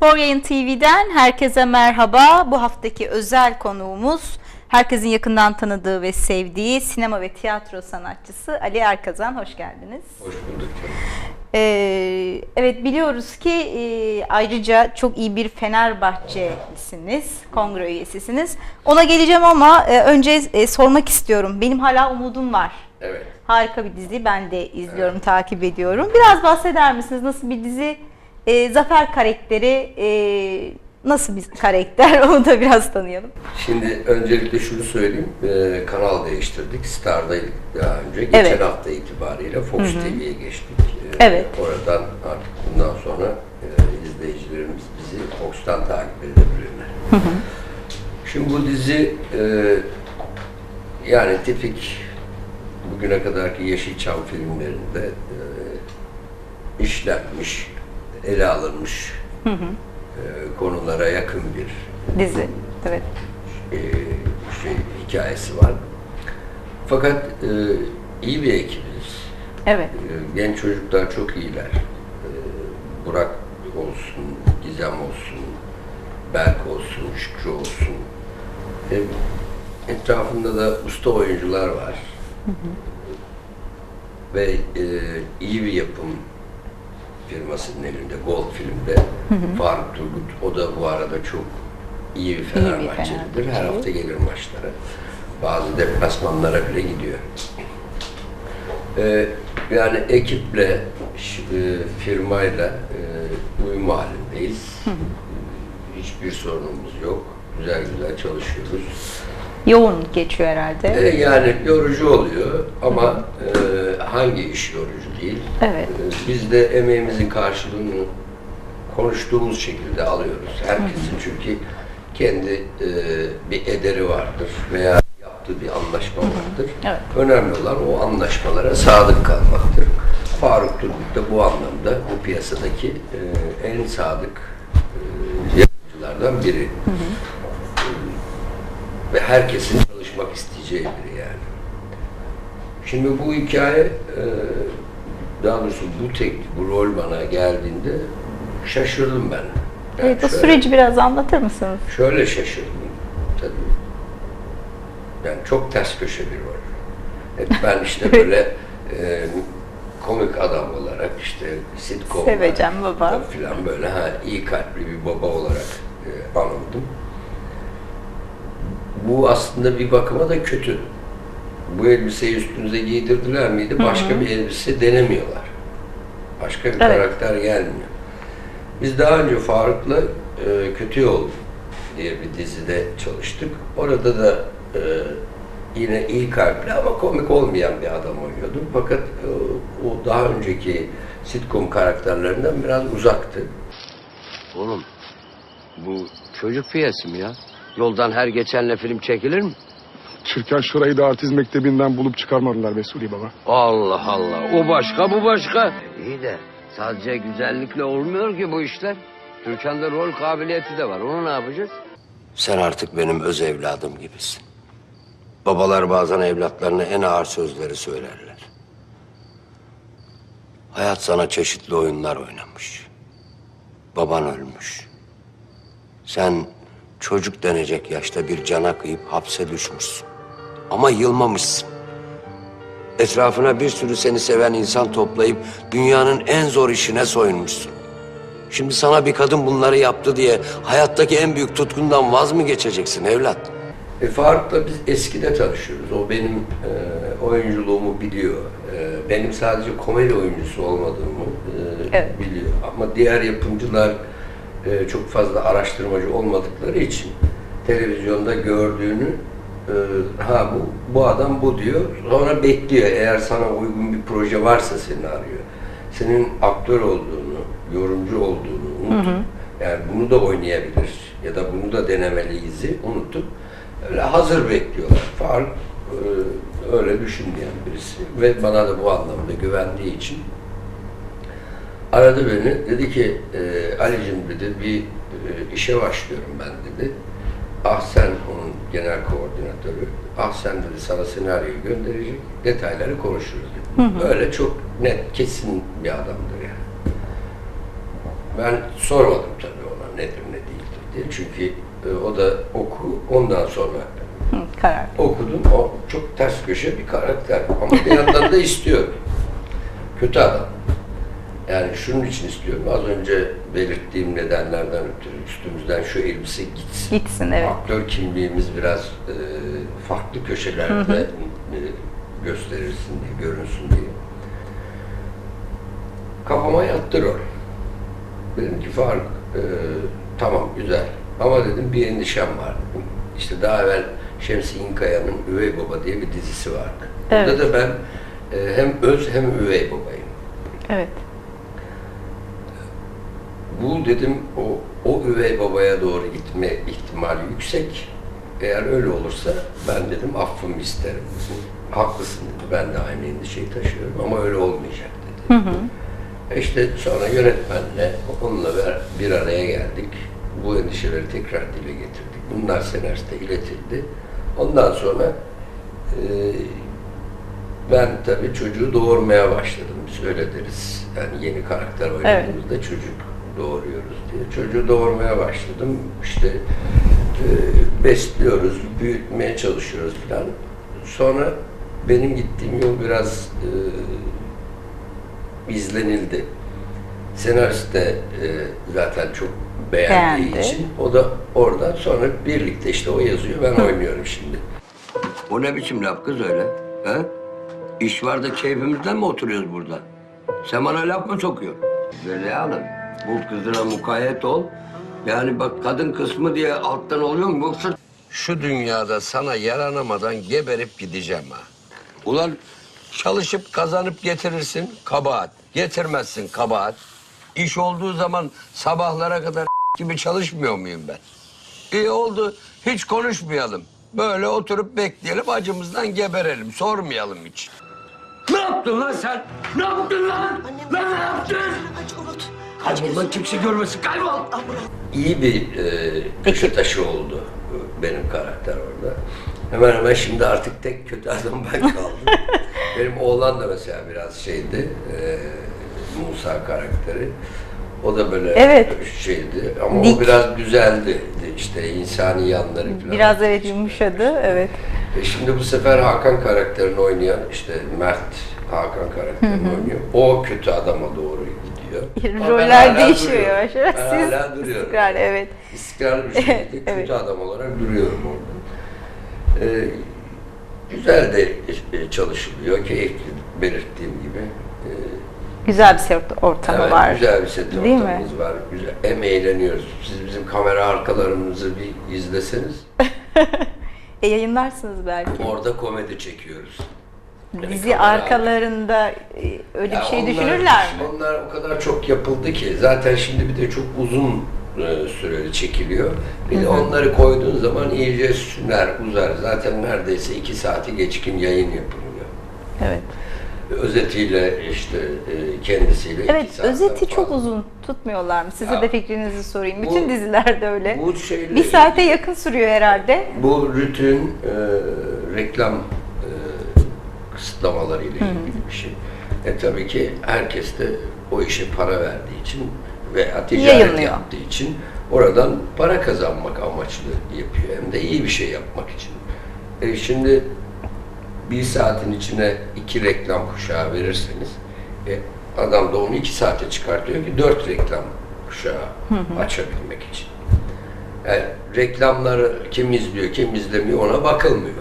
Spor Yayın TV'den herkese merhaba. Bu haftaki özel konuğumuz herkesin yakından tanıdığı ve sevdiği sinema ve tiyatro sanatçısı Ali Erkazan. Hoş geldiniz. Hoş bulduk. Ee, evet biliyoruz ki e, ayrıca çok iyi bir Fenerbahçelisiniz, kongre üyesisiniz. Ona geleceğim ama e, önce e, sormak istiyorum. Benim hala umudum var. Evet. Harika bir dizi. Ben de izliyorum, takip ediyorum. Biraz bahseder misiniz? Nasıl bir dizi? E, Zafer karakteri e, nasıl bir karakter? Onu da biraz tanıyalım. Şimdi öncelikle şunu söyleyeyim. Ee, kanal değiştirdik. Star'daydık daha önce. Geçen Evet. hafta itibariyle Fox TV'ye geçtik. Ee, Evet. Oradan artık bundan sonra e, izleyicilerimiz bizi Fox'tan takip edebilirler. Şimdi bu dizi e, yani tipik bugüne kadarki Yeşilçam filmlerinde e, işlenmiş, ele alınmış e, konulara yakın bir Dizi. Evet. e, şey hikayesi var. Fakat e, iyi bir ekibiz. Evet. E, genç çocuklar çok iyiler. E, Burak olsun, Gizem olsun, Berk olsun, Şükrü olsun. E, etrafında da usta oyuncular var. Ve e, iyi bir yapım firmasının elinde, Gold Film'de. Faruk Turgut, o da bu arada çok iyi bir Fenerbahçelidir. Her hafta gelir maçlara. Bazı deplasmanlara bile gidiyor. Ee, yani ekiple, e, firmayla e, uyum halindeyiz. Hiçbir sorunumuz yok. Güzel güzel çalışıyoruz. Yoğun geçiyor herhalde. Ee, yani yorucu oluyor ama e, hangi iş yorucu değil? Evet. Ee, biz de emeğimizin karşılığını konuştuğumuz şekilde alıyoruz. Herkesin çünkü kendi e, bir ederi vardır veya yaptığı bir anlaşma vardır. Evet. Önemli olan o anlaşmalara sadık kalmaktır. Faruk Turgut da bu anlamda bu piyasadaki e, en sadık e, yapımcılardan biri. Ve herkesin çalışmak isteyeceği biri yani. Şimdi bu hikaye, e, daha doğrusu bu tek, bu rol bana geldiğinde şaşırdım ben. Yani Evet, o şöyle- süreci biraz anlatır mısınız? Şöyle şaşırdım tabii. Yani çok ters köşe bir rol. Hep ben işte böyle e, komik adam olarak işte sitcom Sevecen baba. filan böyle ha iyi kalpli bir baba olarak e, anıldım. Bu aslında bir bakıma da kötü. Bu elbiseyi üstünüze giydirdiler miydi? Başka bir elbise denemiyorlar. Başka bir Evet. karakter gelmiyor. Biz daha önce Faruk'la e, Kötü Yol diye bir dizide çalıştık. Orada da e, yine iyi kalpli ama komik olmayan bir adam oynuyordum. Fakat e, o daha önceki sitcom karakterlerinden biraz uzaktı. Oğlum bu çocuk piyesi mi ya? Yoldan her geçenle film çekilir mi? Türkan şurayı da artist mektebinden bulup çıkarmadılar Vesuli baba. Allah Allah. O başka bu başka. İyi de sadece güzellikle olmuyor ki bu işler. Türkan'da rol kabiliyeti de var. Onu ne yapacağız? Sen artık benim öz evladım gibisin. Babalar bazen evlatlarına en ağır sözleri söylerler. Hayat sana çeşitli oyunlar oynamış. Baban ölmüş. Sen çocuk denecek yaşta bir cana kıyıp hapse düşmüşsün. Ama yılmamışsın. Etrafına bir sürü seni seven insan toplayıp dünyanın en zor işine soyunmuşsun. Şimdi sana bir kadın bunları yaptı diye hayattaki en büyük tutkundan vaz mı geçeceksin evlat? E, Faruk'la biz eskide tanışıyoruz. O benim e, oyunculuğumu biliyor. E, benim sadece komedi oyuncusu olmadığımı e, Evet. biliyor. Ama diğer yapımcılar e, çok fazla araştırmacı olmadıkları için televizyonda gördüğünü e, ha bu bu adam bu diyor. Sonra bekliyor. Eğer sana uygun bir proje varsa seni arıyor. Senin aktör olduğunu, yorumcu olduğunu unutup yani bunu da oynayabilir ya da bunu da denemeliyiz'i unutup öyle hazır bekliyorlar. Faruk e, öyle düşünmeyen birisi ve bana da bu anlamda güvendiği için aradı beni. Dedi ki e, Ali'cim dedi bir e, işe başlıyorum ben dedi. Ah sen onun genel koordinatörü. Ah sen dedi sana senaryoyu gönderecek. Detayları konuşuruz dedi. Böyle çok net, kesin bir adamdır yani. Ben sormadım tabii ona nedir ne değildir diye. Çünkü e, o da oku ondan sonra Hı, karar. okudum. O çok ters köşe bir karakter ama bir yandan da istiyorum. Kötü adam. Yani şunun için istiyorum. Az önce belirttiğim nedenlerden ötürü üstümüzden şu elbise gitsin. Gitsin evet. Aktör kimliğimiz biraz e, farklı köşelerde e, gösterilsin diye, görünsün diye. Kafama yattı rol. Dedim ki Faruk, e, tamam güzel ama dedim bir endişem var dedim. İşte daha evvel Şemsi İnkaya'nın Üvey Baba diye bir dizisi vardı. Evet. Orada da ben e, hem öz hem üvey babayım. Evet. Bu dedim o, o üvey babaya doğru gitme ihtimali yüksek. Eğer öyle olursa ben dedim affımı isterim. Haklısın dedi. Ben de aynı endişeyi taşıyorum ama öyle olmayacak dedi. E İşte sonra yönetmenle onunla bir- araya geldik. Bu endişeleri tekrar dile getirdik. Bunlar senariste iletildi. Ondan sonra e, ben tabii çocuğu doğurmaya başladım. Biz öyle deriz. Yani yeni karakter oynadığımızda çocuk doğuruyoruz diye. Çocuğu doğurmaya başladım. İşte e, besliyoruz, büyütmeye çalışıyoruz falan. Sonra benim gittiğim yol biraz e, izlenildi. Senarist de e, zaten çok beğendiği Beğendi. için o da oradan sonra birlikte işte o yazıyor ben oynuyorum şimdi. O ne biçim laf kız öyle? He? İş var da keyfimizden mi oturuyoruz burada? Sen bana laf mı sokuyorsun? Zeliha Hanım, bu kızına mukayyet ol. Yani bak kadın kısmı diye alttan oluyor mu yoksa... Şu dünyada sana yaranamadan geberip gideceğim ha. Ulan çalışıp kazanıp getirirsin kabahat. Getirmezsin kabahat. İş olduğu zaman sabahlara kadar gibi çalışmıyor muyum ben? İyi oldu. Hiç konuşmayalım. Böyle oturup bekleyelim, acımızdan geberelim. Sormayalım hiç. Ne yaptın lan sen? Ne yaptın lan? Lan ne yaptın? Aç unut. Kaybol lan kimse görmesin. Kaybol. iyi bir e, köşe taşı oldu benim karakter orada. Hemen hemen şimdi artık tek kötü adam ben kaldım. benim oğlan da mesela biraz şeydi, e, Musa karakteri. O da böyle Evet. şeydi ama Dik. o biraz düzeldi. İşte insani yanları falan. Biraz evet yumuşadı. Evet. E şimdi bu sefer Hakan karakterini oynayan işte Mert Hakan karakterini oynuyor. O kötü adama doğru gidiyor. Roller değişiyor yavaş yavaş. Ben Siz hala duruyorum. istikrar, evet. İstikrarlı bir şekilde kötü Evet. adam olarak duruyorum orada. Ee, güzel de e, çalışılıyor, keyifli belirttiğim gibi. Ee, Güzel bir set ortamı evet, var. güzel bir set Değil mi? ortamımız var. Güzel, hem eğleniyoruz. Siz bizim kamera arkalarımızı bir izleseniz. E, yayınlarsınız belki. Orada komedi çekiyoruz. Kamera- arkalarında e, öyle bir şey onlar- düşünürler mi? Onlar o kadar çok yapıldı ki zaten şimdi bir de çok uzun e, süreli çekiliyor. Bir de onları koyduğun zaman iyice süner, uzar. Zaten neredeyse iki saati geçkin yayın yapılıyor. Evet. Özetiyle işte e, kendisiyle Evet, özeti çok fazla. uzun tutmuyorlar mı? Size Ya, de fikrinizi sorayım. bu- Bütün dizilerde öyle. Bu şeyle, Bir saate yakın sürüyor herhalde. Bu rutin e, reklam kısıtlamaları ile ilgili bir şey. E tabii ki herkes de o işe para verdiği için veya ticaret Yayınlıyor. yaptığı için oradan para kazanmak amaçlı yapıyor. Hem de iyi bir şey yapmak için. E şimdi bir saatin içine iki reklam kuşağı verirseniz e, adam da onu iki saate çıkartıyor ki dört reklam kuşağı açabilmek için. Yani reklamları kim izliyor, kim izlemiyor ona bakılmıyor.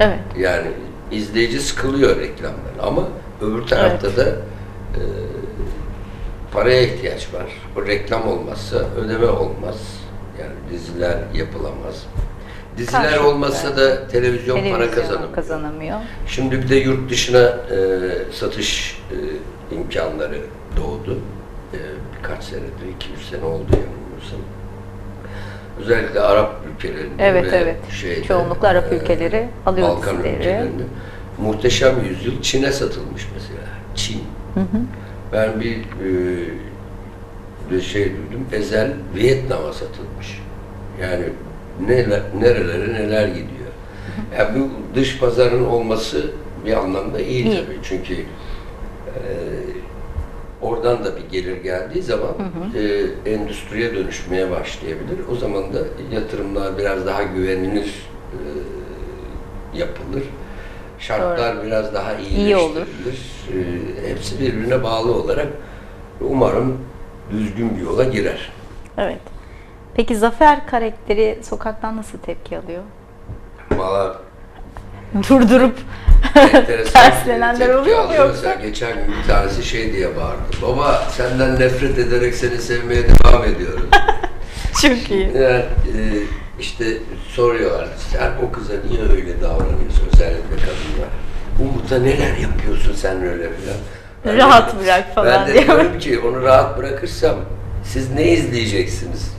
Evet. Yani izleyici sıkılıyor reklamdan ama öbür tarafta da e, paraya ihtiyaç var. O reklam olmazsa ödeme olmaz. Yani diziler yapılamaz. Diziler Karşılıklı. olmazsa da televizyon, para Televizyon kazanamıyor. kazanamıyor. Şimdi bir de yurt dışına e, satış e, imkanları doğdu. E, birkaç senedir, iki üç sene oldu yanılmıyorsam. Özellikle Arap ülkelerinde Evet, ve evet. şeyde, Çoğunlukla Arap e, ülkeleri alıyor Balkan dizileri. ülkelerinde. Muhteşem Yüzyıl Çin'e satılmış mesela. Çin. Ben bir, e, bir şey duydum. Ezel Vietnam'a satılmış. Yani neler, nerelere neler gidiyor. Yani bu dış pazarın olması bir anlamda iyi, İyi. tabii. Çünkü e, Oradan da bir gelir geldiği zaman e, endüstriye dönüşmeye başlayabilir. O zaman da yatırımlar biraz daha güvenilir e, yapılır. Şartlar biraz daha iyileştirilir. olur. E, hepsi birbirine bağlı olarak umarım düzgün bir yola girer. Evet. Peki Zafer karakteri sokaktan nasıl tepki alıyor? Valla Durdurup terslenenler oluyor mu yoksa? Geçen gün bir tanesi şey diye bağırdı. Baba senden nefret ederek seni sevmeye devam ediyorum. Çok iyi. Yani, e, işte soruyorlar, sen o kıza niye öyle davranıyorsun özellikle kadınlar? Umut'a neler yapıyorsun sen öyle filan. Ben de- Rahat bırak falan Ben de diyor. diyorum ki onu rahat bırakırsam siz ne izleyeceksiniz?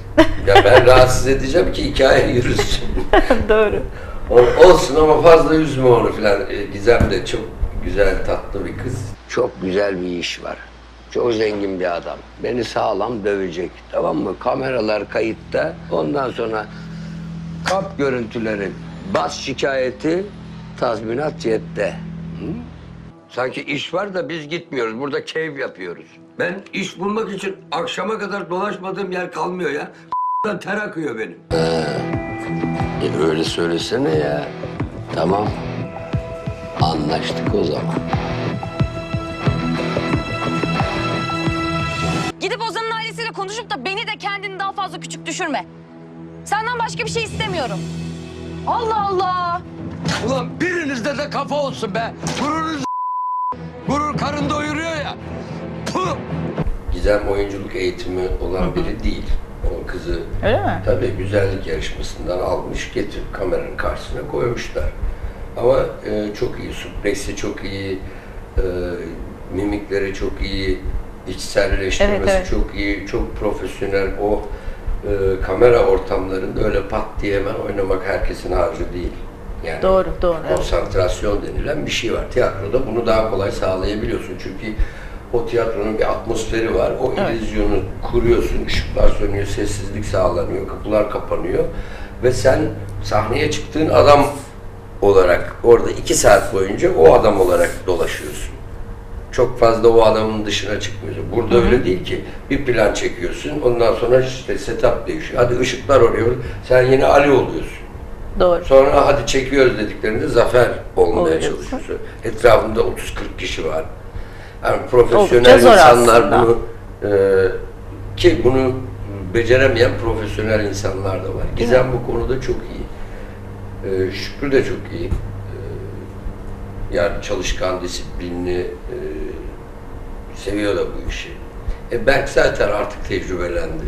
Ya ben rahatsız edeceğim ki hikaye yürüsün. Doğru. O- Olsun ama fazla üzme onu filan. E, Gizem de çok güzel, tatlı bir kız. Çok güzel bir iş var. Çok zengin bir adam. Beni sağlam dövecek. Tamam mı? Kameralar kayıtta. Ondan sonra kap görüntüleri, bas şikayeti, tazminat cepte. Hı? Sanki iş var da biz gitmiyoruz. Burada keyif yapıyoruz. Ben iş bulmak için akşama kadar dolaşmadığım yer kalmıyor ya. ter akıyor benim. E öyle söylesene ya. Tamam. Anlaştık o zaman. Gidip Ozan'ın ailesiyle konuşup da beni de kendini daha fazla küçük düşürme. Senden başka bir şey istemiyorum. Allah Allah. Ulan birinizde de kafa olsun be. Gururunuz Gurur karın doyuruyor ya. Puh! Gizem oyunculuk eğitimi olan biri değil. Kızı Öyle mi? tabii güzellik yarışmasından almış, getirip kameranın karşısına koymuşlar. Ama e, çok iyi, suplesi çok iyi, e, mimikleri çok iyi, içselleştirmesi Evet, evet. çok iyi, çok profesyonel. O e, kamera ortamlarında öyle pat diye hemen oynamak herkesin harcı değil. Yani Doğru, doğru, evet. konsantrasyon denilen bir şey var. Tiyatroda bunu daha kolay sağlayabiliyorsun. Çünkü o tiyatronun bir atmosferi var. O illüzyonu kuruyorsun. Işıklar sönüyor, sessizlik sağlanıyor, kapılar kapanıyor. Ve sen sahneye çıktığın adam olarak orada iki saat boyunca o adam olarak dolaşıyorsun. Çok fazla o adamın dışına çıkmıyorsun. Burada öyle değil ki. Bir plan çekiyorsun. Ondan sonra işte setup değişiyor. Hadi ışıklar oraya. Sen yine Ali oluyorsun. Doğru. Sonra hadi çekiyoruz dediklerinde zafer olmaya Oluyorsun. çalışıyorsun. Etrafında 30-40 kişi var. Yani profesyonel Oldukça zor insanlar aslında. bunu e, ki bunu beceremeyen profesyonel insanlar da var. Gizem bu konuda çok iyi. E, Şükrü de çok iyi. E, yani çalışkan, disiplinli, e, seviyor da bu işi. E Berk zaten artık tecrübelendi.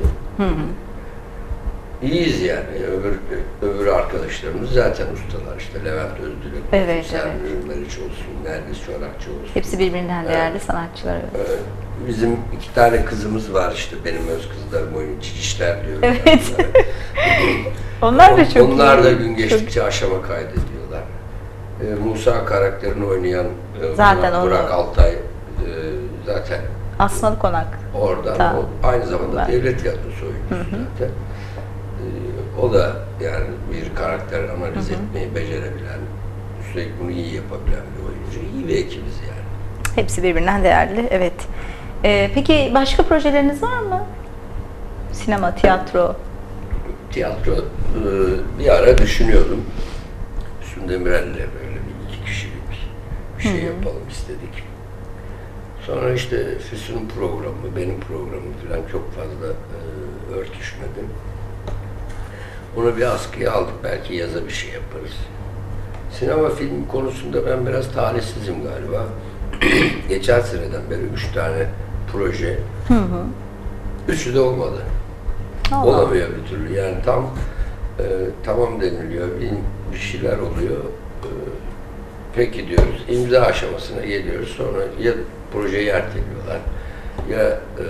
İyiyiz yani. Öbür, öbür arkadaşlarımız zaten ustalar işte. Levent Özdülük Evet, Sermin evet. Ürmeriç olsun, Nergis Çorapçı olsun. Hepsi birbirinden değerli sanatçılar. evet. Bizim iki tane kızımız var işte. Benim öz kızlarım oyun cicişler diyorum. Evet. Onlar da çok Onlar iyi. da gün Çok- geçtikçe aşama kaydediyorlar. Ee, Musa karakterini oynayan e, Zaten Burak, Burak Altay e, zaten Asmalı Konak. Oradan Tamam. o aynı zamanda Ben- devlet tiyatrosu oyuncusu zaten. O da yani bir karakter analiz etmeyi becerebilen, üstelik bunu iyi yapabilen bir oyuncu. İyi bir ekibiz yani. Hepsi birbirinden değerli. Evet. Ee, peki başka projeleriniz var mı? Sinema, tiyatro. Tiyatro e, bir ara düşünüyordum. Füsun Demirel'le böyle bir iki kişilik bir şey yapalım istedik. Sonra işte Füsun'un programı, benim programım falan çok fazla e, örtüşmedi. Onu bir askıya aldık. Belki yaza bir şey yaparız. Sinema film konusunda ben biraz talihsizim galiba. Geçen seneden beri üç tane proje. Üçü de olmadı. Allah. Olamıyor bir türlü. Yani tam e, tamam deniliyor, bir, bir şeyler oluyor. E, peki diyoruz, imza aşamasına geliyoruz. Sonra ya projeyi erteliyorlar ya e,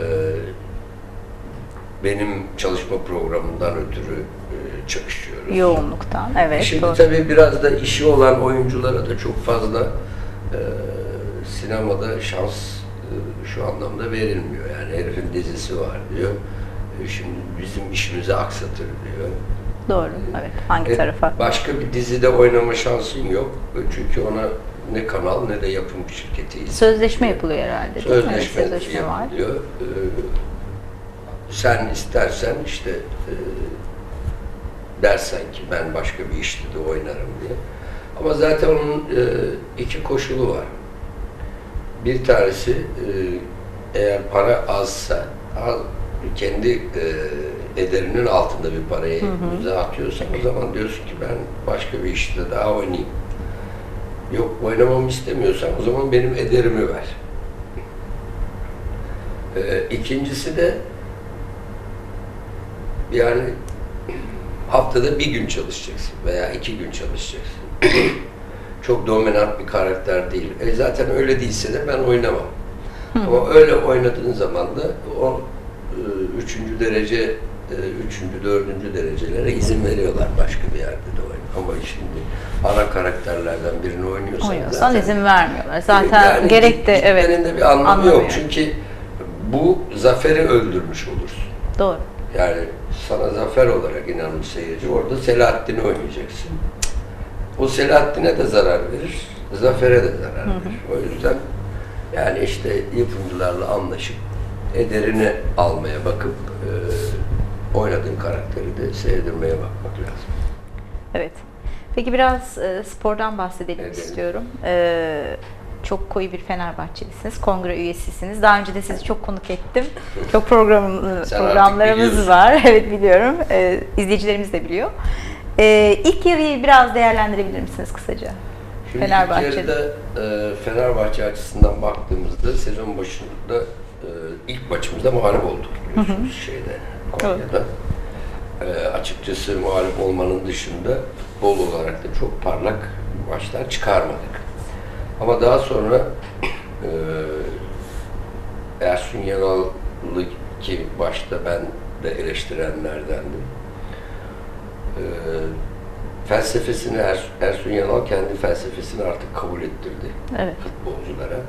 benim çalışma programından ötürü e, çalışıyoruz. Yoğunluktan. Evet. Şimdi doğru. tabii biraz da işi olan oyunculara da çok fazla e, sinemada şans e, şu anlamda verilmiyor. Yani herifin dizisi var diyor. E, şimdi bizim işimizi aksatır diyor. Doğru. Evet. Hangi E, tarafa? Başka bir dizide oynama şansın yok. Çünkü ona ne kanal ne de yapım şirketi. Sözleşme yapılıyor herhalde mi? Evet, Sözleşme, Sözleşme var. yapılıyor. Ee, sen istersen işte e, dersen ki ben başka bir işte de oynarım diye. Ama zaten onun e, iki koşulu var. Bir tanesi e, eğer para azsa, az, kendi e, ederinin altında bir parayı imza atıyorsan o zaman diyorsun ki ben başka bir işte daha oynayayım. Yok oynamamı istemiyorsan o zaman benim ederimi ver. Ee, ikincisi de yani haftada bir gün çalışacaksın veya iki gün çalışacaksın. Çok dominant bir karakter değil. E zaten öyle değilse de ben oynamam. Ama öyle oynadığın zaman da o e, üçüncü derece, e, üçüncü, dördüncü derecelere izin veriyorlar başka bir yerde de oyna. Ama şimdi ana karakterlerden birini oynuyorsan Oynuyorsan zaten izin vermiyorlar. Zaten yani gerek de evet. de bir anlamı, anlamı yok. Çünkü bu zaferi öldürmüş olursun. Doğru. Yani sana zafer olarak inanmış seyirci orada Selahattin'i oynayacaksın. O Selahattin'e de zarar verir, zafere de zarar verir. O yüzden yani işte yapımcılarla anlaşıp ederini almaya bakıp e, oynadığın karakteri de sevdirmeye bakmak lazım. Evet. Peki biraz e, spordan bahsedelim Evet. istiyorum. E, çok koyu bir Fenerbahçelisiniz, kongre üyesisiniz. Daha önce de sizi çok konuk ettim. Çok program, programlarımız var. Evet biliyorum. E, izleyicilerimiz de biliyor. E, ilk yarıyı biraz değerlendirebilir misiniz kısaca? Şimdi Fenerbahçe'de. ilk yarıda e, Fenerbahçe açısından baktığımızda sezon başında e, ilk maçımızda mağlup olduk biliyorsunuz şeyde Konya'da. E, açıkçası mağlup olmanın dışında futbol olarak da çok parlak maçlar çıkarmadık. Ama daha sonra e, Ersun Yanal'lı ki başta ben de eleştirenlerdendim. E, felsefesini Er- Ersun Yanal kendi felsefesini artık kabul ettirdi Evet. futbolculara.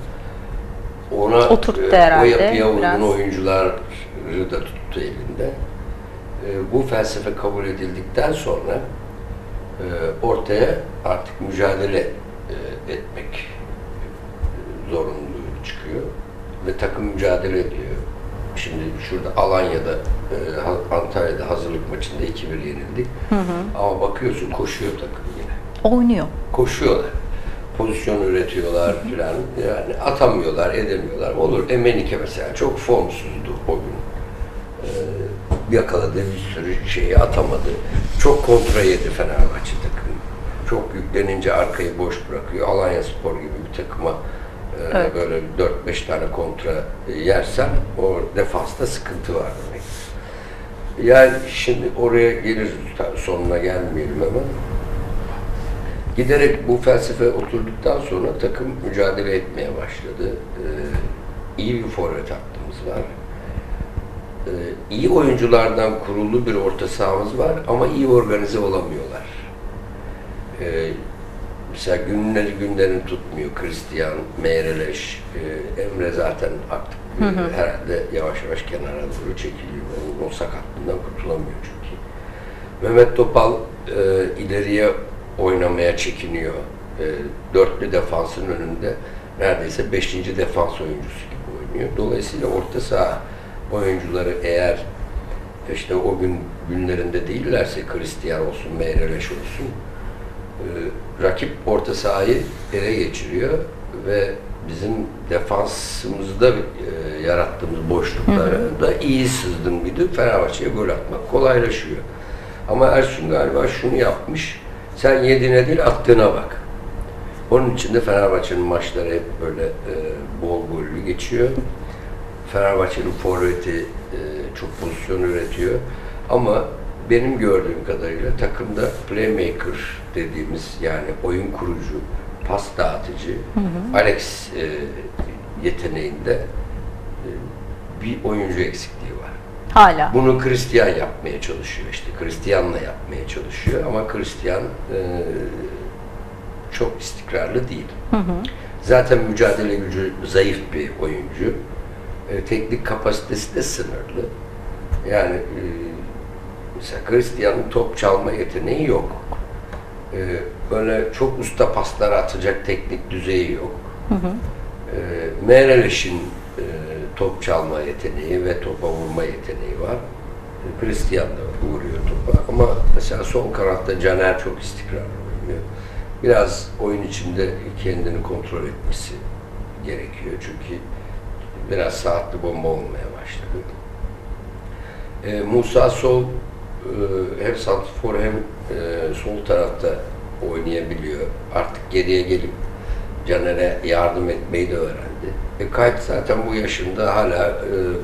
Ona Oturttu e, o yapıya uygun biraz. oyuncuları da tuttu elinde. E, bu felsefe kabul edildikten sonra e, ortaya artık mücadele e, etmek zorunluluğu çıkıyor ve takım mücadele ediyor. Şimdi şurada Alanya'da, e, Antalya'da hazırlık maçında 2-1 yenildik. Ama bakıyorsun koşuyor takım yine Oynuyor. koşuyorlar. Pozisyon üretiyorlar filan. Yani atamıyorlar, edemiyorlar. Olur Emenike mesela çok formsuzdu o gün. Ee, yakaladı bir sürü şeyi atamadı. Çok kontra yedi Fenerbahçe takımı. Çok yüklenince arkayı boş bırakıyor. Alanya Spor gibi bir takıma e, Evet. böyle 4-5 tane kontra yersen o defansta sıkıntı var demek. Yani şimdi oraya geliriz sonuna gelmeyelim hemen. Giderek bu felsefe oturduktan sonra takım mücadele etmeye başladı. Ee, iyi bir forvet hattımız var. Ee, iyi oyunculardan kurulu bir orta sahamız var ama iyi organize olamıyorlar. Ee, mesela günleri günlerini tutmuyor. Christian, Meyreleş, e, Emre zaten artık e, herhalde yavaş yavaş kenara doğru çekiliyor. O, o sakatlığından kurtulamıyor çünkü. Mehmet Topal e, ileriye oynamaya çekiniyor. E, dörtlü defansın önünde neredeyse beşinci defans oyuncusu gibi oynuyor. Dolayısıyla orta saha oyuncuları eğer işte o gün günlerinde değillerse Christian olsun, Meyreleş olsun rakip orta sahayı ele geçiriyor ve bizim defansımızda e, yarattığımız boşluklara da iyi sızdın gidip Fenerbahçe'ye gol atmak kolaylaşıyor. Ama Ersun galiba şunu yapmış. Sen yediğine değil attığına bak. Onun için de Fenerbahçe'nin maçları hep böyle e, bol gollü geçiyor. Fenerbahçe'nin forveti e, çok pozisyon üretiyor. Ama benim gördüğüm kadarıyla takımda playmaker dediğimiz yani oyun kurucu, pas dağıtıcı, Alex e, yeteneğinde e, bir oyuncu eksikliği var. Hala. Bunu Christian yapmaya çalışıyor işte. Christian'la yapmaya çalışıyor ama Christian e, çok istikrarlı değil. Zaten mücadele gücü zayıf bir oyuncu. E, teknik kapasitesi de sınırlı. Yani e, mesela Christian'ın top çalma yeteneği yok. Ee, böyle çok usta paslar atacak teknik düzeyi yok. Ee, Meireles'in e, top çalma yeteneği ve topa vurma yeteneği var. Ee, Christian da vuruyor topa ama mesela son kanatta Caner çok istikrarlı oynuyor. Biraz oyun içinde kendini kontrol etmesi gerekiyor çünkü biraz saatli bomba olmaya başladı. Ee, Musa Sol e, hem santrfor hem e, sol tarafta oynayabiliyor. Artık geriye gelip Caner'e yardım etmeyi de öğrendi. E, Kayıt zaten bu yaşında hala e,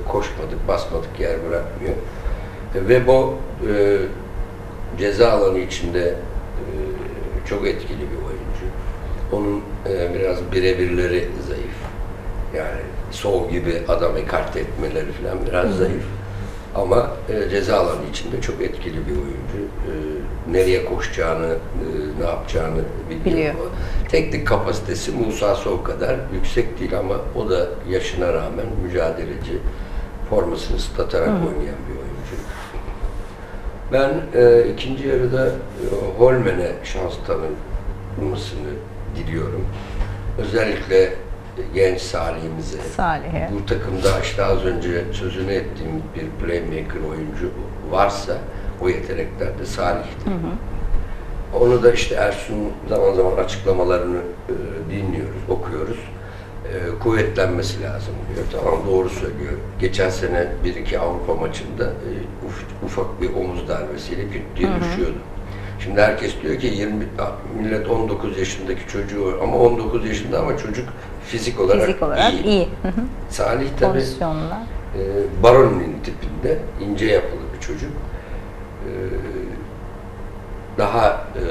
koşmadık, basmadık yer bırakmıyor. E, ve bu e, ceza alanı içinde e, çok etkili bir oyuncu. Onun e, biraz birebirleri zayıf. Yani sol gibi adam ekart etmeleri falan biraz zayıf. Ama e, ceza alanı içinde çok etkili bir oyuncu. E, nereye koşacağını, e, ne yapacağını biliyor. Biliyor. Teknik kapasitesi Musa Sow kadar yüksek değil ama o da yaşına rağmen mücadeleci, formasını ıslatarak oynayan bir oyuncu. Ben e, ikinci yarıda e, Holmen'e şans tanınmasını diliyorum. Özellikle genç Salih'imize, Salih'e. bu takımda işte az önce sözünü ettiğim bir playmaker oyuncu varsa o yeteneklerde Salih'tir. Onu da işte Ersun zaman zaman açıklamalarını e, dinliyoruz, okuyoruz. E, kuvvetlenmesi lazım diyor. Tamam doğru söylüyor. Geçen sene bir iki Avrupa maçında e, uf- ufak bir omuz darbesiyle küt diye düşüyordu. Şimdi herkes diyor ki 20 millet 19 yaşındaki çocuğu ama 19 yaşında ama çocuk fizik olarak, Fizik olarak iyi. iyi. Hı hı. Salih Pozisyonlar. e, Baron'un tipinde ince yapılı bir çocuk. E, daha e,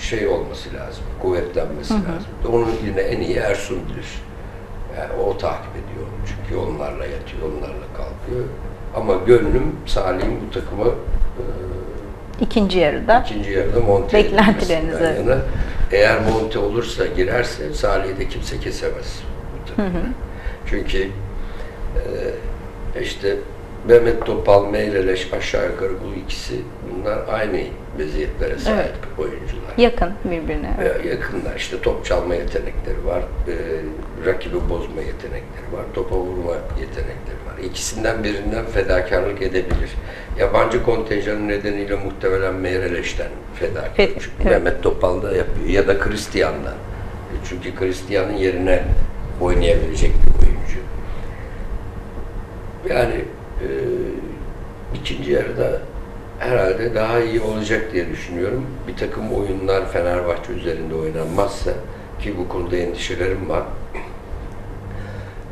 şey olması lazım, kuvvetlenmesi lazım. Onun yine en iyi Ersun bilir. Yani o takip ediyor. Çünkü onlarla yatıyor, onlarla kalkıyor. Ama gönlüm Salih'in bu takıma e, İkinci yarıda. ikinci yarıda monte Beklentileriniz, evet. yana. Eğer monte olursa, girerse Salih'i de kimse kesemez. bu takımda. Çünkü e, işte Mehmet Topal, Meyreleş aşağı yukarı bu ikisi bunlar aynı meziyetlere sahip oyuncular. Yakın birbirine. E, yakınlar işte top çalma yetenekleri var, e, rakibi bozma yetenekleri var, topa vurma yetenekleri var. İkisinden birinden fedakarlık edebilir. Yabancı kontenjanı nedeniyle muhtemelen Meyreleş'ten fedakarlık. Çünkü evet. Mehmet Topal da yapıyor ya da Christian'dan. E, Çünkü Christian'ın yerine oynayabilecek bir oyuncu. Yani e, ikinci yarıda herhalde daha iyi olacak diye düşünüyorum. Bir takım oyunlar Fenerbahçe üzerinde oynanmazsa ki bu konuda endişelerim var.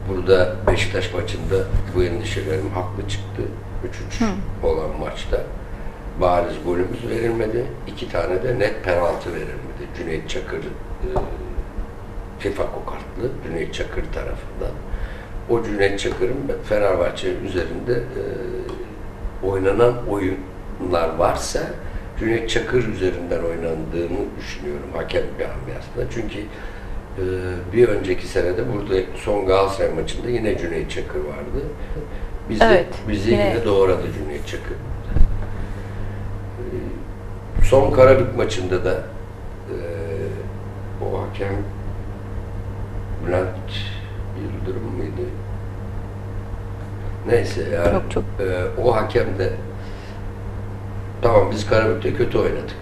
Burada Beşiktaş maçında bu endişelerim haklı çıktı. 3-3 olan maçta bariz golümüz verilmedi. İki tane de net penaltı verilmedi. Cüneyt Çakır e, FIFA kokartlı Cüneyt Çakır tarafından. O Cüneyt Çakır'ın Fenerbahçe üzerinde e, oynanan oyunlar varsa Cüneyt Çakır üzerinden oynandığını düşünüyorum hakem camiasında. Çünkü e, bir önceki senede burada son Galatasaray maçında yine Cüneyt Çakır vardı. Bizi, Evet, bizi yine- yine doğradı Cüneyt Çakır. E, son Karabük maçında da e, o hakem Bülent Yıldırım mıydı? Neyse yani Yok, çok- e, o hakem de tamam biz Karabük'te kötü oynadık.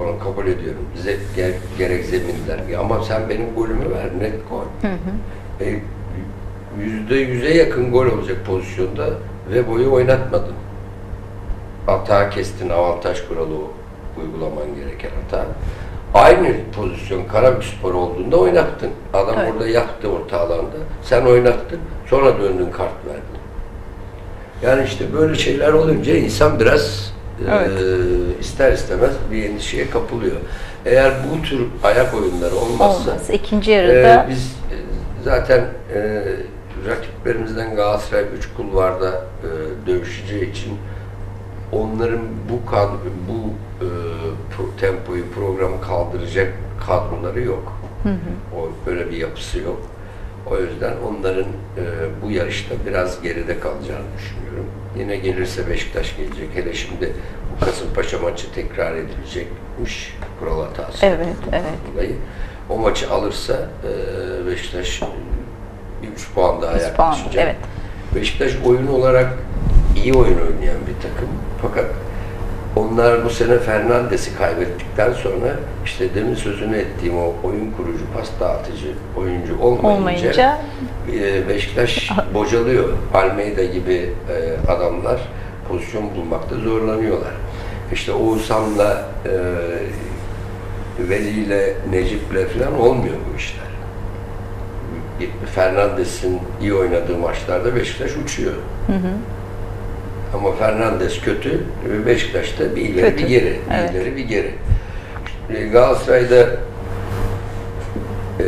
Onu kabul ediyorum. Bize ger- gerek zeminler. Ama sen benim golümü ver, net gol. E, yüzde yüze yakın gol olacak pozisyonda ve boyu oynatmadın. Hata kestin, avantaj kuralı uygulaman gereken hata. Aynı pozisyon Karabükspor olduğunda oynattın. Adam Evet. orada yattı orta alanda. Sen oynattın. Sonra döndün kart verdin. Yani işte böyle şeyler olunca insan biraz Evet. eee, ister istemez bir endişeye kapılıyor. Eğer bu tür ayak oyunları olmazsa Olmaz. İkinci yarıda ee, biz e, zaten e, rakiplerimizden Galatasaray 3 kulvarda e, dövüşeceği için onların bu kad bu e, pro- tempoyu programı kaldıracak kadroları yok. O böyle bir yapısı yok. O yüzden onların e, bu yarışta biraz geride kalacağını düşünüyorum. Yine gelirse Beşiktaş gelecek. Hele şimdi bu Kasımpaşa maçı tekrar edilecekmiş. Kural hatası. Evet, evet. Dolayı. O maçı alırsa e, Beşiktaş bir 3 puan daha yaklaşacak. evet. Beşiktaş oyun olarak iyi oyun oynayan bir takım. Fakat onlar bu sene Fernandes'i kaybettikten sonra işte demin sözünü ettiğim o oyun kurucu, pas dağıtıcı oyuncu olmayınca, Olmayınca e, Beşiktaş bocalıyor. Almeida gibi e, adamlar pozisyon bulmakta zorlanıyorlar. İşte Oğuzhan'la e, Veli'yle, Necip'le falan olmuyor bu işler. Fernandes'in iyi oynadığı maçlarda Beşiktaş uçuyor. Ama Fernandes kötü, Beşiktaş'ta bir ileri Kötü, bir geri, bir evet. ileri bir geri. E, Galatasaray'da e,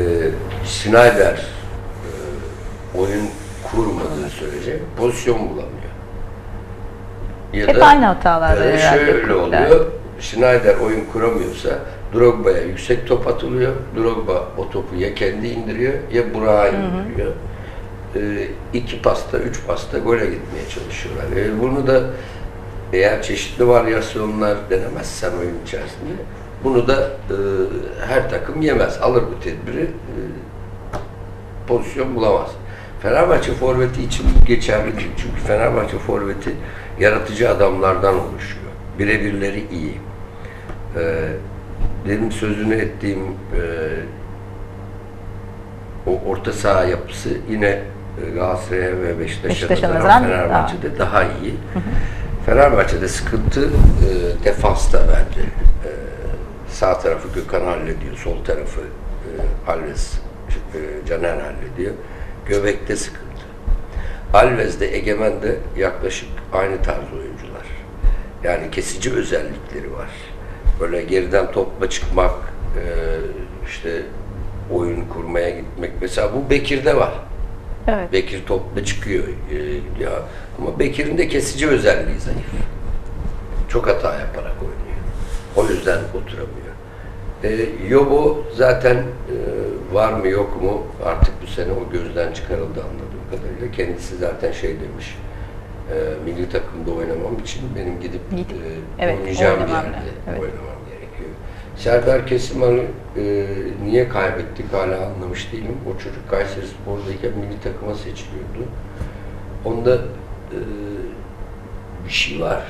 Schneider e, oyun kurmadığı sürece pozisyon bulamıyor. Ya Hep aynı hatalardan ya da herhalde şöyle oluyor. Schneider oyun kuramıyorsa Drogba'ya yüksek top atılıyor. Drogba o topu ya kendi indiriyor ya Burak'a indiriyor. Ee, iki pasta, üç pasta gole gitmeye çalışıyorlar. Ee, bunu da eğer çeşitli varyasyonlar denemezsen oyun içerisinde bunu da e, her takım yemez. Alır bu tedbiri. e, pozisyon bulamaz. Fenerbahçe forveti için bu geçerli değil. Çünkü Fenerbahçe forveti yaratıcı adamlardan oluşuyor. Birebirleri iyi. Ee, benim sözünü ettiğim e, o orta saha yapısı yine e, Galatasaray'a ve Beşiktaş'a Beşiktaş'a nazaran Fenerbahçe'de daha, iyi. Fenerbahçe'de sıkıntı e, defansta bence. E, sağ tarafı Gökhan hallediyor, sol tarafı e, Alves, e, Caner hallediyor. Göbekte sıkıntı. Alves de Egemen de yaklaşık aynı tarz oyuncular. Yani kesici özellikleri var. Böyle geriden topla çıkmak, e, işte oyun kurmaya gitmek. Mesela bu Bekir'de var. Evet. Bekir topla çıkıyor e, ya ama Bekir'in de kesici özelliği zayıf. Çok hata yaparak oynuyor. O yüzden oturamıyor. E, Yobo zaten e, var mı yok mu artık bu sene o gözden çıkarıldı anladığım kadarıyla. Kendisi zaten şey demiş. E, milli takımda oynamam için benim gidip Gidip, e, evet, oynayacağım bir yerde evet. oynamam. Serdar Kesiman'ı e, niye kaybettik hala anlamış değilim. O çocuk Kayseri Spor'dayken milli takıma seçiliyordu. Onda e, bir şey var.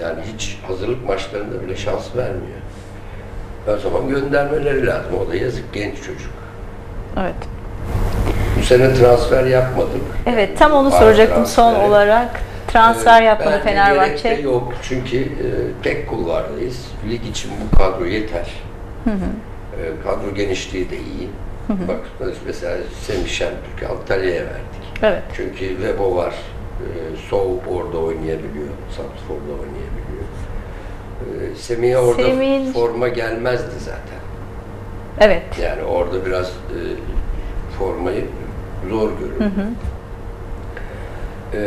Yani hiç hazırlık maçlarında bile şans vermiyor. O zaman göndermeleri lazım. O da yazık genç çocuk. Evet. Bu sene transfer yapmadık. Evet, tam onu Var soracaktım son transferi. olarak. Transfer Ee, yapmadı bence Fenerbahçe. yok çünkü e, tek kulvardayız. Lig için bu kadro yeter. E, kadro genişliği de iyi. Bak mesela Semih Şentürk'ü Antalya'ya verdik. Evet. Çünkü Vebo var. E, Sov orada oynayabiliyor. Santrfor'da oynayabiliyor. Semih'e orada Semih'in- forma gelmezdi zaten. Evet. Yani orada biraz e, formayı zor görüyor. E,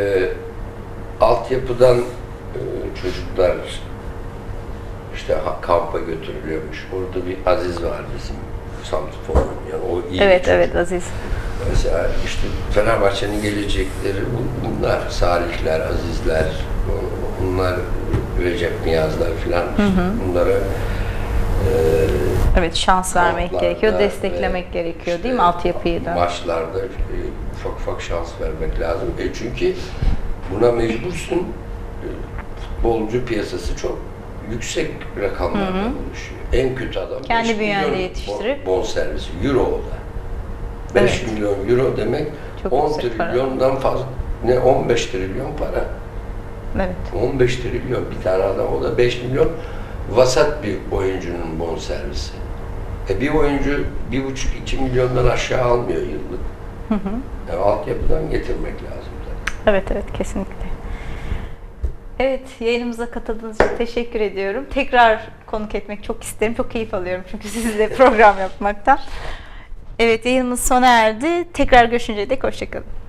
altyapıdan e, çocuklar işte kampa götürülüyormuş. Orada bir Aziz var bizim Samsun yani o iyi Evet, evet Aziz. Mesela işte Fenerbahçe'nin gelecekleri bu- bunlar. Salihler, Azizler, bunlar Recep Niyazlar filan. Bunlara e, Evet şans vermek gerekiyor, desteklemek gerekiyor işte değil mi altyapıyı da? Maçlarda e, ufak ufak şans vermek lazım. E çünkü buna mecbursun. E, Futbolcu piyasası çok yüksek rakamlardan oluşuyor. En kötü adam Kendi 5 bünyende milyon yetiştirip- bon, bonservisi. Euro o da. 5 Evet. milyon euro demek Çok 10 yüksek para. trilyondan fazla ne 15 trilyon para. Evet. 15 trilyon bir tane adam o da 5 milyon vasat bir oyuncunun bonservisi. E bir oyuncu bir buçuk iki milyondan aşağı almıyor yıllık. E, altyapıdan getirmek lazım. Evet evet kesinlikle. Evet yayınımıza katıldığınız için teşekkür ediyorum. Tekrar konuk etmek çok isterim. Çok keyif alıyorum çünkü sizle program yapmaktan. Evet yayınımız sona erdi. Tekrar görüşünceye dek hoşçakalın.